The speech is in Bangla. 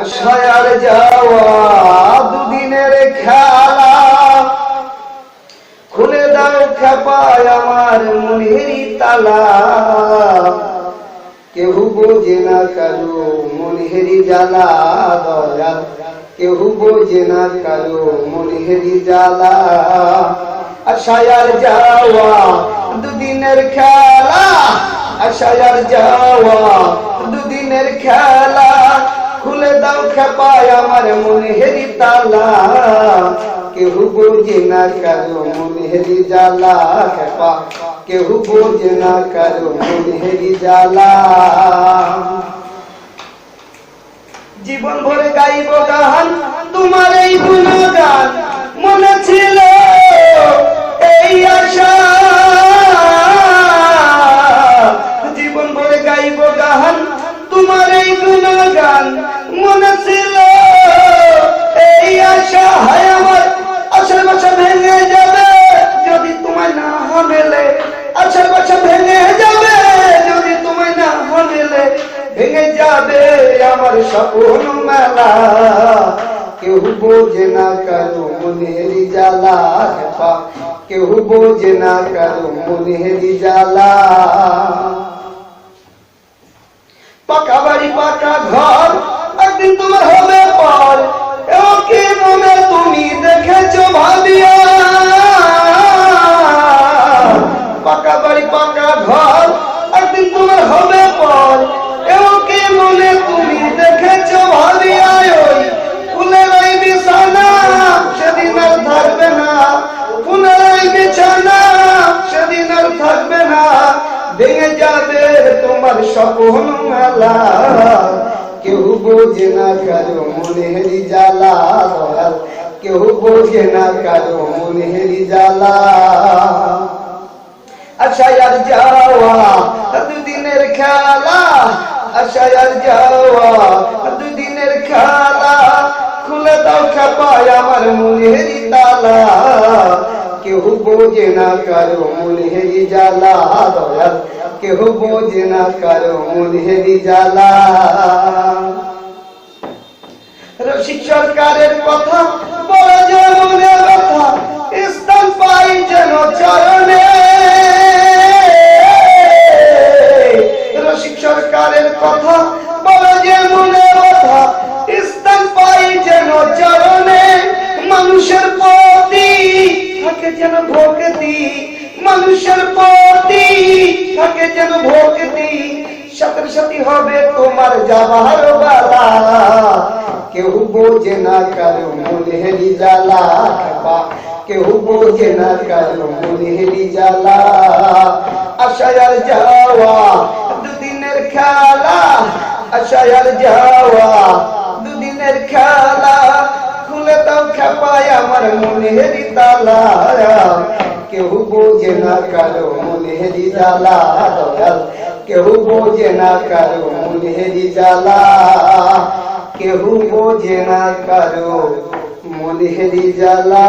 আশায়ার যাওয়া দুদিনের খেলা। খুলে দাও খেপায় আমার মনেরই তালা। কেহ বোঝে না কারও মনেরই জ্বালা দয়াল কেহ বোঝে না কারও মনেরই জ্বালা। আশায়ার যাওয়া দুদিনের খেলা। আশায়ার যাওয়া খেপায় আমার মনে হেরি তালা, কেহ বোঝে না কারও মনে হেরি জ্বালা, খেপা। কেহ বোঝে না কারও মনে হেরি জ্বালা। জীবন ভরে গাইব গান আশার বাসা ভেঙে যাবে, যদি তোমায় না মেলে ভেঙে যাবে আমার স্বপ্ন মেলা। কেউ বোঝে না কারও মনের জ্বালা কেউ বোঝে না কারও মনের জ্বালা। পাকা বাড়ি, পাকা স্বপ্ন মেলা, কেউ বোঝে না কারও মনে হেরি জ্বালা দয়াল কেউ বোঝে না কারও মনে হেরি জ্বালা আশায়ার যাওয়া দুদিনের খেলা আশায়ার যাওয়া দুদিনের খেলা। খুলে দাও খেপায় আমার মনেরই তালা, কেউ বোঝে না কারও মনেরই জ্বালা, দয়াল। কেউ বোঝে না কারও মনেরই জ্বালা। সরকারের কথা বলা যায় মনে কথা স্থান পাই যেন চরণে। রসিক সরকারের যেন মানুষের প্রতি থাকে যেন ভক্তি, সাথে সাথী হবে তোমার যাবার বেলা। কেউ বোঝে না কারও মনে হেরি জ্বালা কেউ বোঝে না কারও মনে হেরি জ্বালা আশায়ার যাওয়া দুদিনের খেলা আশায়ার যাওয়া দুদিনের খেলা। খুলে দাও খেপায় আমার মনে হেরি তালা কেউ বোঝে না কারও মনে জালা দয়াল। কেউ বোঝে না কারও মনে জালা কেউ বোঝে না কারও মনে জালা